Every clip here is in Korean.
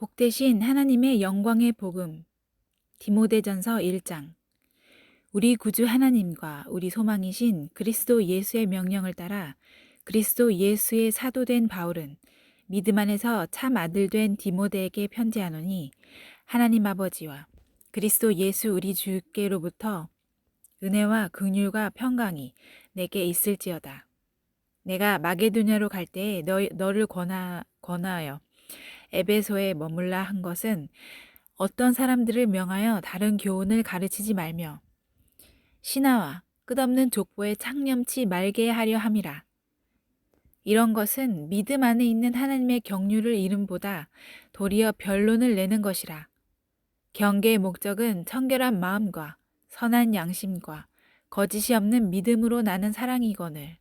복되신 하나님의 영광의 복음 디모데전서 1장 우리 구주 하나님과 우리 소망이신 그리스도 예수의 명령을 따라 그리스도 예수의 사도된 바울은 믿음 안에서 참 아들 된 디모데에게 편지하노니 하나님 아버지와 그리스도 예수 우리 주께로부터 은혜와 긍휼과 평강이 내게 있을지어다. 내가 마게도냐로 갈 때에 너, 너를 권하, 권하여 에베소에 머물라 한 것은 어떤 사람들을 명하여 다른 교훈을 가르치지 말며 신하와 끝없는 족보에 창념치 말게 하려 함이라. 이런 것은 믿음 안에 있는 하나님의 경륜을 이름보다 도리어 변론을 내는 것이라. 경계의 목적은 청결한 마음과 선한 양심과 거짓이 없는 믿음으로 나는 사랑이거늘.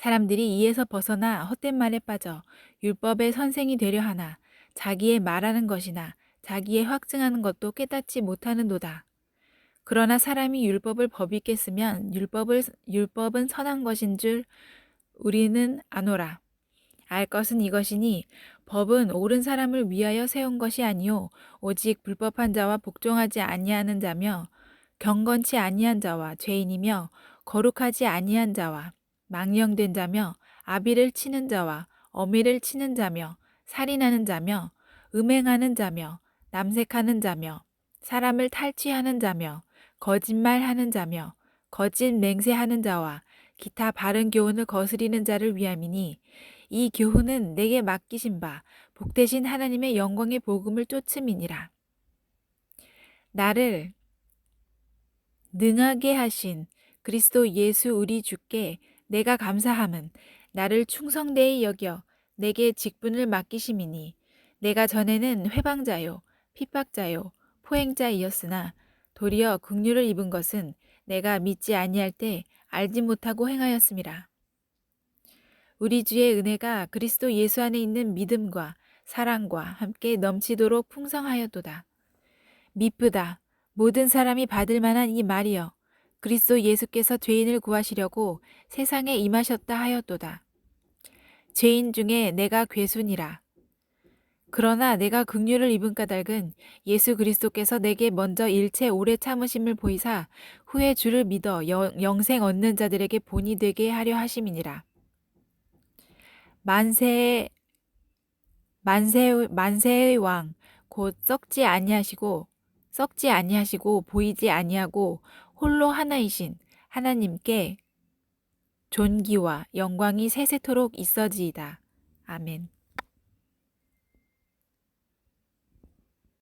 사람들이 이에서 벗어나 헛된 말에 빠져 율법의 선생이 되려 하나 자기의 말하는 것이나 자기의 확증하는 것도 깨닫지 못하는도다. 그러나 사람이 율법을 법 있게 쓰면 율법을 율법은 선한 것인 줄 우리는 아노라. 알 것은 이것이니 법은 옳은 사람을 위하여 세운 것이 아니요 오직 불법한 자와 복종하지 아니하는 자며 경건치 아니한 자와 죄인이며 거룩하지 아니한 자와 망령된 자며 아비를 치는 자와 어미를 치는 자며 살인하는 자며 음행하는 자며 남색하는 자며 사람을 탈취하는 자며 거짓말하는 자며 거짓 맹세하는 자와 기타 바른 교훈을 거스리는 자를 위함이니 이 교훈은 내게 맡기신 바 복되신 하나님의 영광의 복음을 쫓음이니라. 나를 능하게 하신 그리스도 예수 우리 주께 내가 감사함은 나를 충성되이 여겨 내게 직분을 맡기심이니 내가 전에는 회방자요 핍박자요 포행자이었으나 도리어 긍휼을 입은 것은 내가 믿지 아니할 때 알지 못하고 행하였음이라. 우리 주의 은혜가 그리스도 예수 안에 있는 믿음과 사랑과 함께 넘치도록 풍성하였도다. 미쁘다. 모든 사람이 받을 만한 이 말이여. 그리스도 예수께서 죄인을 구하시려고 세상에 임하셨다 하였도다. 죄인 중에 내가 괴순이라. 그러나 내가 긍휼을 입은 까닭은 예수 그리스도께서 내게 먼저 일체 오래 참으심을 보이사 후에 주를 믿어 영, 생 얻는 자들에게 본이 되게 하려 하심이니라. 만세의 만세 만세의 왕 곧 썩지 아니하시고 썩지 아니하시고 보이지 아니하고 홀로 하나이신 하나님께 존귀와 영광이 세세토록 있어지이다. 아멘.